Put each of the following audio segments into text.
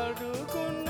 వాడుకున్న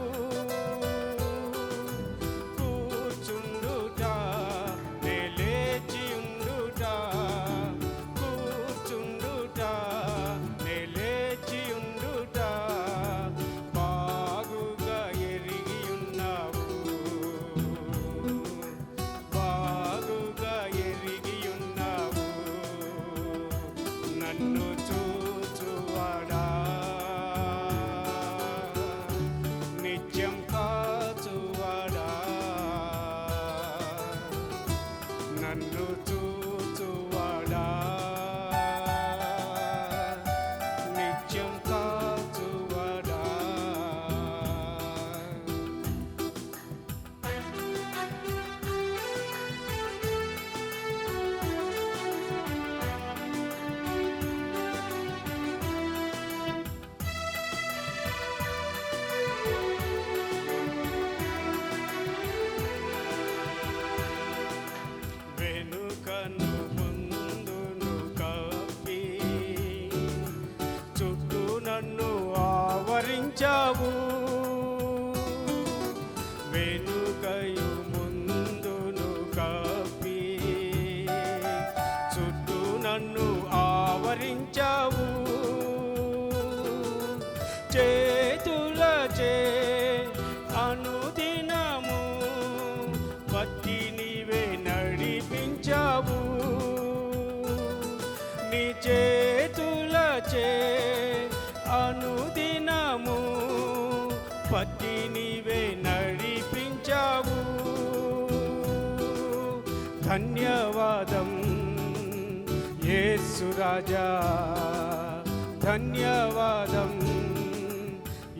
చేశావు వెనుకయు ముందును కప్పి చుట్టూ నన్ను ఆవరించావు. చేతుల చే అనుదినము పట్టి నీవే నడిపించావు. నీ చేతుల చే ధన్యవాదం. యేసు రాజా ధన్యవాదం.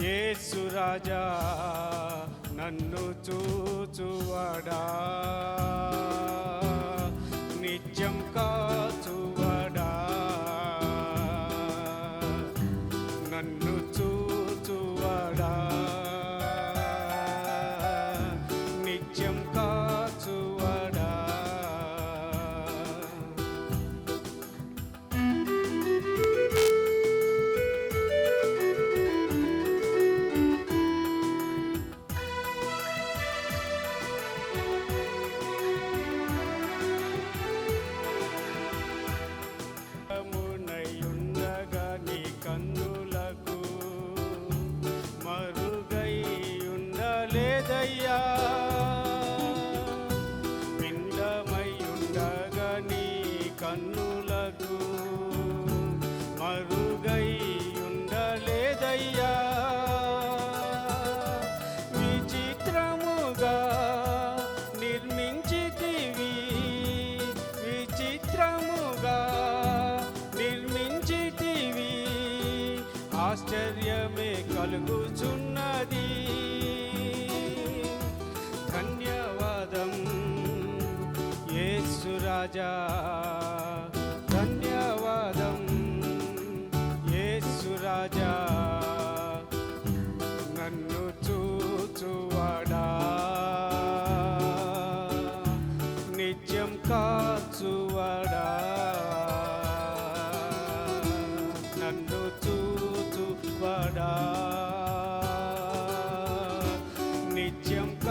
యేసు రాజా నన్ను చూచువడా. నిత్యం కాచువడా. నన్ను చూచువడా. రాజా. ధన్యవాదం యేసు రాజా. నన్ను చూచువాడా. నిత్యం కాచువాడా. నన్ను చూచువాడా. నిత్యం కా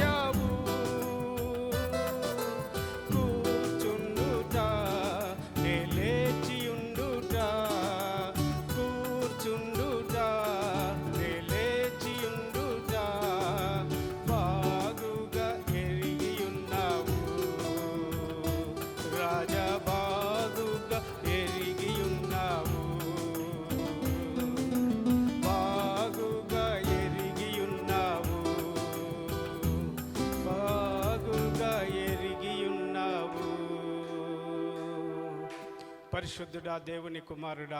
పరిశుద్ధుడా దేవుని కుమారుడా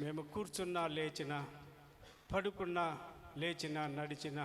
మేము కూర్చున్నా లేచిన పడుకున్నా లేచిన నడిచిన